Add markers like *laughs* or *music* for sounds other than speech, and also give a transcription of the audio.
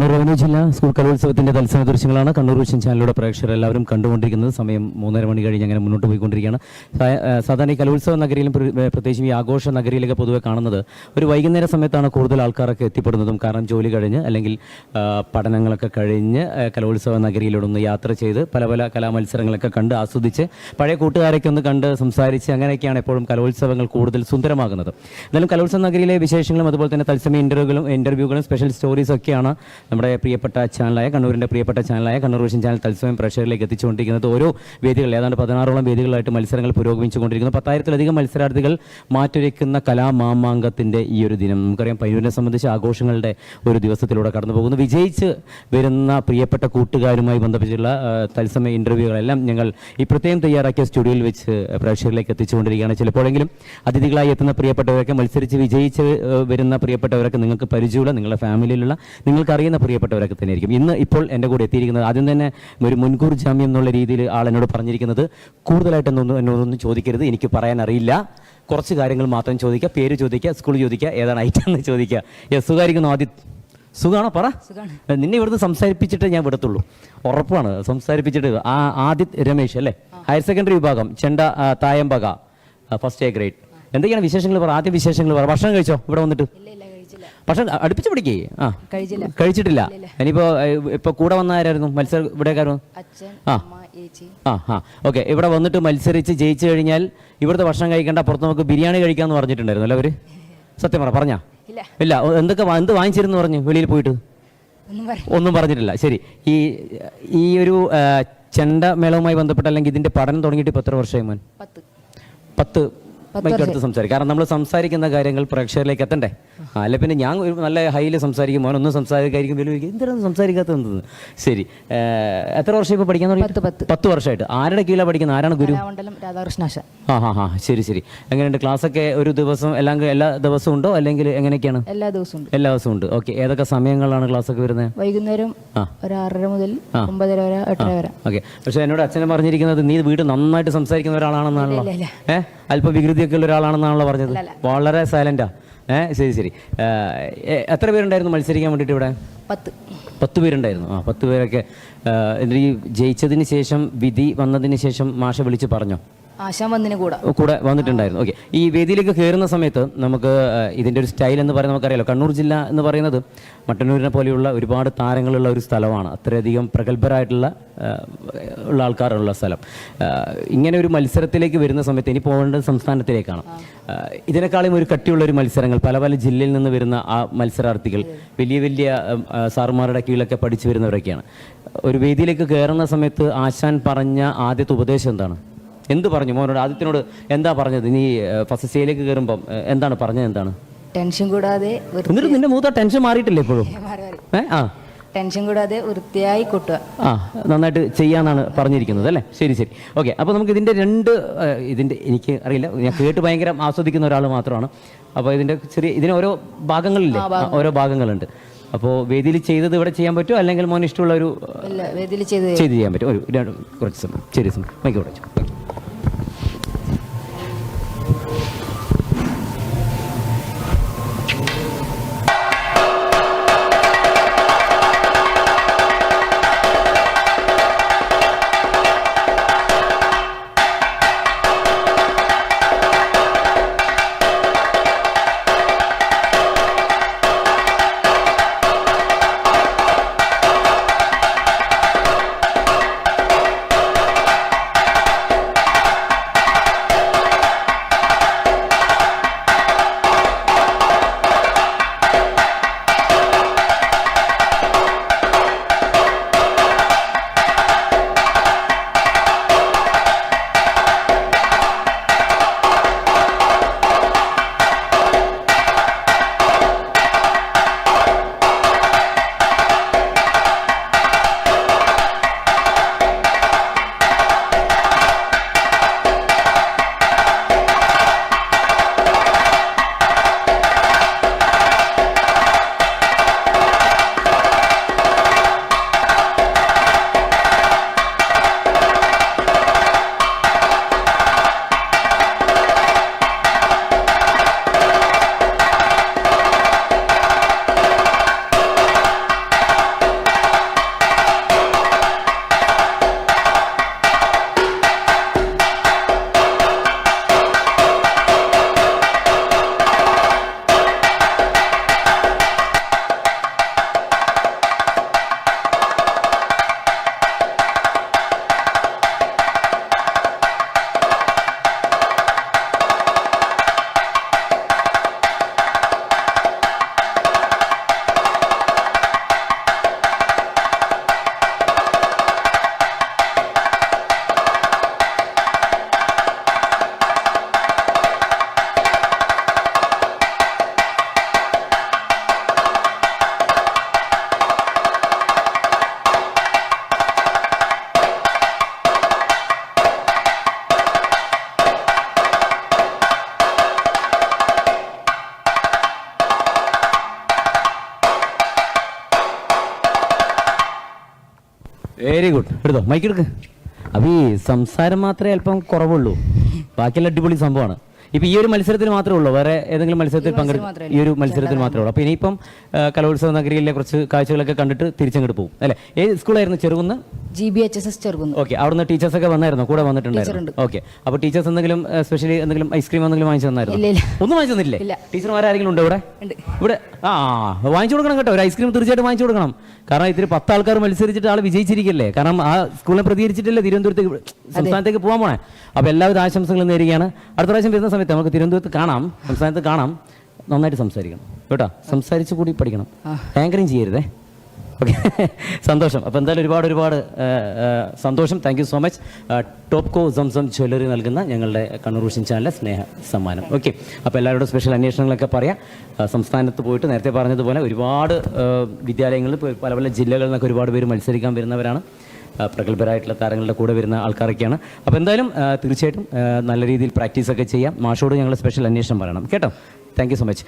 Kannur revenue ജില്ലാ school കലോത്സവത്തിന്റെ തത്സമയ ദൃശ്യങ്ങളാണ് കണ്ണൂർ വിഷൻ ചാനലിലൂടെ പ്രേക്ഷകർ എല്ലാവരും കണ്ടുകൊണ്ടിരിക്കുന്നത്. സമയം മൂന്നര മണി കഴിഞ്ഞ് അങ്ങനെ മുന്നോട്ട് പോയിക്കൊണ്ടിരിക്കുകയാണ്. സാധാരണ ഈ കലോത്സവ നഗരിയിലും പ്ര- പ്രത്യേകിച്ചും ഈ ആഘോഷ നഗരിയിലൊക്കെ പൊതുവെ കാണുന്നത് ഒരു വൈകുന്നേര സമയത്താണ് കൂടുതൽ ആൾക്കാരൊക്കെ എത്തിപ്പെടുന്നതും. കാരണം ജോലി കഴിഞ്ഞ് അല്ലെങ്കിൽ പഠനങ്ങളൊക്കെ കഴിഞ്ഞ് കലോത്സവ നഗരിയിലൂടെ ഒന്ന് യാത്ര ചെയ്ത് പല പല കലാമത്സരങ്ങളൊക്കെ കണ്ട് ആസ്വദിച്ച് പഴയ കൂട്ടുകാരൊക്കെ ഒന്ന് കണ്ട് സംസാരിച്ച് അങ്ങനെയൊക്കെയാണ് എപ്പോഴും കലോത്സവങ്ങൾ കൂടുതൽ സുന്ദരമാകുന്നത്. എന്നാലും കലോത്സവ നഗരിയിലെ വിശേഷങ്ങളും അതുപോലെ തന്നെ തത്സമയ ഇന്റർവ്യൂകളും ഇന്റർവ്യൂകളും സ്പെഷ്യൽ സ്റ്റോറീസ് ഒക്കെയാണ് നമ്മുടെ പ്രിയപ്പെട്ട ചാനലായ കണ്ണൂരിന്റെ പ്രിയപ്പെട്ട ചാനലായ കണ്ണൂർ വിഷൻ ചാനൽ തത്സമയം പ്രേക്ഷകരിലേക്ക് എത്തിച്ചുകൊണ്ടിരിക്കുന്നത്. ഓരോ വേദികൾ ഏതാണ്ട് പതിനാറോളം വേദികളായിട്ട് മത്സരങ്ങൾ പുരോഗമിച്ചുകൊണ്ടിരിക്കുന്നു പത്തായിരത്തിലധികം മത്സരാർത്ഥികൾ മാറ്റുരയ്ക്കുന്ന കലാമാമാങ്കത്തിന്റെ ഈ ഒരു ദിനം. നമുക്കറിയാം പയ്യൂരിനെ സംബന്ധിച്ച് ആഘോഷങ്ങളുടെ ഒരു ദിവസത്തിലൂടെ കടന്നു പോകുന്നു വിജയിച്ച് വരുന്ന പ്രിയപ്പെട്ട കൂട്ടുകാരുമായി ബന്ധപ്പെട്ടുള്ള തത്സമയ ഇന്റർവ്യൂകളെല്ലാം ഞങ്ങൾ ഈ പ്രത്യേകം തയ്യാറാക്കിയ സ്റ്റുഡിയോയിൽ വെച്ച് പ്രേക്ഷകരിലേക്ക് എത്തിച്ചുകൊണ്ടിരിക്കുകയാണ്. ചിലപ്പോഴെങ്കിലും അതിഥികളായി എത്തുന്ന പ്രിയപ്പെട്ടവരൊക്കെ മത്സരിച്ച് വിജയിച്ച് വരുന്ന പ്രിയപ്പെട്ടവരൊക്കെ നിങ്ങൾക്ക് പരിചയമുള്ള നിങ്ങളുടെ ഫാമിലിയിലുള്ള നിങ്ങൾക്ക് അറിയുന്ന പ്രിയപ്പെട്ടവരൊക്കെ തന്നെയായിരിക്കും. ഇന്ന് ഇപ്പോൾ എന്റെ കൂടെ എത്തിയിരിക്കുന്നത് ആദ്യം തന്നെ ഒരു മുൻകൂർ ജാമ്യം എന്നുള്ള രീതിയിൽ ആൾ എന്നോട് പറഞ്ഞിരിക്കുന്നത് കൂടുതലായിട്ടൊന്നും എന്നോടൊന്നും ചോദിക്കരുത് എനിക്ക് പറയാൻ അറിയില്ല. കുറച്ച് കാര്യങ്ങൾ മാത്രം ചോദിക്കുക പേര് ചോദിക്കുക സ്കൂൾ ചോദിക്കുക ഏതാണ് ഐറ്റം എന്ന് ചോദിക്കുക യെസ് സുഖമായിരിക്കുന്നു ആദ്യം സുഖമാണോ? പറ. നിന്നെ ഇവിടുന്ന് സംസാരിപ്പിച്ചിട്ട് ഞാൻ വിടത്തുള്ളൂ. ഉറപ്പാണ് സംസാരിപ്പിച്ചിട്ട്. ആ ആദിത് രമേശ് അല്ലേ? ഹയർ സെക്കൻഡറി വിഭാഗം ചെണ്ട തായമ്പക ഫസ്റ്റ് എ ഗ്രേഡ് എന്തൊക്കെയാണ് വിശേഷങ്ങൾ പറ? ആദ്യം വിശേഷങ്ങൾ പറ. ഭക്ഷണം കഴിച്ചോ? ഇവിടെ വന്നിട്ട്? ഭക്ഷണം അടുപ്പിച്ച് പിടിക്കേ. ആ. കഴിച്ചിട്ടില്ല. ഇനിയിപ്പോ ഇപ്പൊ കൂടെ വന്ന ആരായിരുന്നു? മത്സരം ഇവിടെ ആ. ആ ആ. ഓക്കെ ഇവിടെ വന്നിട്ട് മത്സരിച്ച് ജയിച്ചു കഴിഞ്ഞാൽ ഇവിടുത്തെ ഭക്ഷണം കഴിക്കേണ്ട പുറത്ത് നമുക്ക് ബിരിയാണി കഴിക്കാന്ന് പറഞ്ഞിട്ടുണ്ടായിരുന്നു അല്ലേ അവർ? സത്യം പറ പറഞ്ഞാ? ഇല്ല. എന്തൊക്കെ എന്ത് വാങ്ങിച്ചിരുന്നു പറഞ്ഞു വെളിയിൽ പോയിട്ട്? ഒന്നും പറ ഒന്നും പറഞ്ഞിട്ടില്ല. ശരി. ഈ ഈ ഒരു ചെണ്ട മേളവുമായി ബന്ധപ്പെട്ട് അല്ലെങ്കിൽ ഇതിന്റെ പഠനം തുടങ്ങിയിട്ട് ഇപ്പൊ എത്ര വർഷമായി മോൻ? പത്ത്. പത്ത്. മൈക്കടുത്ത് സംസാരിക്കും. കാരണം നമ്മൾ സംസാരിക്കുന്ന കാര്യങ്ങൾ പ്രേക്ഷകരിലേക്ക് എത്തണ്ടേ? അല്ല പിന്നെ ഞാൻ ഒരു നല്ല ഹൈയിൽ സംസാരിക്കും മോൻ ഒന്നും സംസാരിക്കായിരിക്കും വലിയ എന്തിനാണ് സംസാരിക്കാത്തത് ശരി. എത്ര വർഷം ഇപ്പോൾ പഠിക്കാൻ തുടങ്ങി പത്ത് വർഷമായിട്ട്. ആരുടെ കീഴിലാണ് പഠിക്കുന്നത്? ആരാണ് ഗുരു? രാധാകൃഷ്ണ ആ ഹാ ഹാ ശരി ശരി. എങ്ങനെയുണ്ട്? ക്ലാസ്സൊക്കെ ഒരു ദിവസം എല്ലാം എല്ലാ ദിവസവും ഉണ്ടോ? അല്ലെങ്കിൽ എങ്ങനെയൊക്കെയാണ്? എല്ലാ ദിവസവും എല്ലാ ദിവസവും ഉണ്ട്. ഓക്കെ ഏതൊക്കെ സമയങ്ങളിലാണ് ക്ലാസ്സൊക്കെ വരുന്നത്? വൈകുന്നേരം ഒരു ആറര മുതൽ ഒമ്പതര വരെ എട്ടര വരെ. ഓക്കെ. പക്ഷെ എന്നോട് അച്ഛനെ പറഞ്ഞിരിക്കുന്നത് നീ വീട് നന്നായിട്ട് സംസാരിക്കുന്ന ഒരാളാണെന്നാണല്ലോ. ഏഹ് അല്പ വികൃതിയൊക്കെ ഉള്ള ഒരാളാണെന്നാണല്ലോ പറഞ്ഞത്. വളരെ സൈലന്റാ ഏഹ് ശരി ശരി. എത്ര പേരുണ്ടായിരുന്നു മത്സരിക്കാൻ വേണ്ടിയിട്ട് ഇവിടെ? പത്ത്. പത്ത് പേരുണ്ടായിരുന്നു. ആ പത്ത് പേരൊക്കെ എന്നിട്ട് ഈ ജയിച്ചതിന് ശേഷം വിധി വന്നതിന് ശേഷം മാഷ വിളിച്ച് പറഞ്ഞോ? കൂടെ. കൂടെ വന്നിട്ടുണ്ടായിരുന്നു. ഓക്കെ. ഈ വേദിയിലേക്ക് കയറുന്ന സമയത്ത് നമുക്ക് ഇതിന്റെ ഒരു സ്റ്റൈൽ എന്ന് പറയുന്നത് നമുക്കറിയാലോ. കണ്ണൂർ ജില്ല എന്ന് പറയുന്നത് മട്ടന്നൂരിനെ പോലെയുള്ള ഒരുപാട് താരങ്ങളുള്ള ഒരു സ്ഥലമാണ്. അത്രയധികം പ്രഗത്ഭരായിട്ടുള്ള ഉള്ള ആൾക്കാരുള്ള സ്ഥലം. ഇങ്ങനെ ഒരു മത്സരത്തിലേക്ക് വരുന്ന സമയത്ത് ഇനി പോകേണ്ടത് സംസ്ഥാനത്തിലേക്കാണ്. ഇതിനേക്കാളും ഒരു കട്ടിയുള്ള ഒരു മത്സരങ്ങൾ പല പല ജില്ലയിൽ നിന്ന് വരുന്ന ആ മത്സരാർത്ഥികൾ വലിയ വലിയ സാറുമാരുടെ കീഴിലൊക്കെ പഠിച്ചു വരുന്നവരൊക്കെയാണ്. ഒരു വേദിയിലേക്ക് കയറുന്ന സമയത്ത് ആശാൻ പറഞ്ഞ ആദ്യത്തെ ഉപദേശം എന്താണ്? എന്ത് പറഞ്ഞു? മോനോട് ആദിത്യനോട് എന്താ പറഞ്ഞത്? നീ ഫസ്റ്റ് സ്റ്റേയിലേക്ക് കയറുമ്പം എന്താണ് പറഞ്ഞത്? എന്താണ്? ടെൻഷൻ കൂടാതെ എന്നിട്ട് നിന്റെ മൂത്ത ടെൻഷൻ മാറിയിട്ടില്ലേ ഇപ്പോഴും? ആ. ടെൻഷൻ കൂടാതെ വൃത്തിയായി കൊട്ടുക. ആ നന്നായിട്ട് ചെയ്യാന്നാണ് പറഞ്ഞിരിക്കുന്നത് അല്ലേ? ശരി ശരി. ഓക്കെ അപ്പോൾ നമുക്ക് ഇതിന്റെ രണ്ട് ഇതിന്റെ എനിക്ക് അറിയില്ല. ഞാൻ കേട്ട് ഭയങ്കര ആസ്വദിക്കുന്ന ഒരാൾ മാത്രമാണ്. അപ്പോൾ ഇതിന്റെ ചെറിയ ഇതിന് ഓരോ ഭാഗങ്ങളില്ലേ? ഓരോ ഭാഗങ്ങളുണ്ട്. അപ്പോൾ വേദിയിൽ ചെയ്തത് ഇവിടെ ചെയ്യാൻ പറ്റുമോ? അല്ലെങ്കിൽ മോൻ ഇഷ്ടമുള്ള ഒരു ചെയ്ത് ചെയ്യാൻ പറ്റും ഒരു കുറച്ച് സമയം. ശരി സമയം. മൈക്ക് വിളിച്ചു വെരി ഗുഡ് എടുത്തോ മൈക്ക് എടുക്ക്. അപ്പൊ ഈ സംസാരം മാത്രമേ അല്പം കുറവുള്ളൂ. ബാക്കിയെല്ലാം അടിപൊളി സംഭവമാണ്. ഇപ്പൊ ഈ ഒരു മത്സരത്തിന് മാത്രമേ ഉള്ളൂ. വേറെ ഏതെങ്കിലും മത്സരത്തിൽ പങ്കെടുക്കും ഈ ഒരു മത്സരത്തിൽ മാത്രമേ ഉള്ളൂ. അപ്പൊ ഇനിയിപ്പം കലോത്സവ നഗരിയിലെ കുറച്ച് കാഴ്ചകളൊക്കെ കണ്ടിട്ട് തിരിച്ചങ്ങോട്ട് പോകും അല്ലെ? ഏത് സ്കൂളായിരുന്നു Cherukunnu? G B H S S Cherukunnu. Okay അവിടുന്ന് ടീച്ചേഴ്സ് ഒക്കെ വന്നായിരുന്നു? കൂടെ വന്നിട്ടുണ്ടായിരുന്നു? ഓക്കെ അപ്പൊ ടീച്ചേഴ്സ് എന്തെങ്കിലും സ്പെഷ്യലി എന്തെങ്കിലും ഐസ്ക്രീം എന്തെങ്കിലും വാങ്ങിച്ചു തന്നായിരുന്നു? ഇല്ല. ഒന്നും വാങ്ങിച്ചു തന്നില്ലേ. ടീച്ചർമാരാരെങ്കിലും ഉണ്ടോ ഇവിടെ. ഇവിടെ ആ വാങ്ങിച്ചു കൊടുക്കണം കേട്ടോ. ഒരു ഐസ്ക്രീം തീർച്ചയായിട്ടും വാങ്ങിച്ചു കൊടുക്കണം. കാരണം ഇതിൽ പത്ത് ആൾക്കാർ മത്സരിച്ചിട്ട് ആൾ വിജയിച്ചിരിക്കല്ലേ? കാരണം ആ സ്കൂളിനെ പ്രതികരിച്ചിട്ടല്ലേ തിരുവനന്തപുരത്തേക്ക് സംസ്ഥാനത്തേക്ക് പോകാൻ പോണേ? അപ്പോൾ എല്ലാവിധ ആശംസകളും നേരുകയാണ്. അടുത്ത പ്രാവശ്യം വരുന്ന സമയത്ത് നമുക്ക് തിരുവനന്തപുരത്ത് കാണാം. സംസ്ഥാനത്ത് കാണാം. നന്നായിട്ട് സംസാരിക്കണം. കേട്ടോ? സംസാരിച്ചു കൂടി പഠിക്കണം. ആങ്കറിങ് ചെയ്യരുതേ. ഓക്കെ. *laughs* സന്തോഷം. അപ്പോൾ എന്തായാലും ഒരുപാട് ഒരുപാട് സന്തോഷം. Thank you so much Topko Zamzam jewellery നൽകുന്ന ഞങ്ങളുടെ കണ്ണൂർ വിഷൻ ചാനലിലെ സ്നേഹ സമ്മാനം. ഓക്കെ. അപ്പോൾ എല്ലാവരോടും സ്പെഷ്യൽ അന്വേഷണങ്ങളൊക്കെ പറയാം. സംസ്ഥാനത്ത് പോയിട്ട് നേരത്തെ പറഞ്ഞതുപോലെ ഒരുപാട് വിദ്യാലയങ്ങളിൽ പല പല ജില്ലകളിൽ നിന്നൊക്കെ ഒരുപാട് പേര് മത്സരിക്കാൻ വരുന്നവരാണ്. പ്രഗത്ഭരായിട്ടുള്ള താരങ്ങളുടെ കൂടെ വരുന്ന ആൾക്കാരൊക്കെയാണ്. അപ്പോൾ എന്തായാലും തീർച്ചയായിട്ടും നല്ല രീതിയിൽ പ്രാക്ടീസൊക്കെ ചെയ്യാം. മാഷോട് ഞങ്ങൾ സ്പെഷ്യൽ അന്വേഷണം പറയണം. കേട്ടോ? Thank so much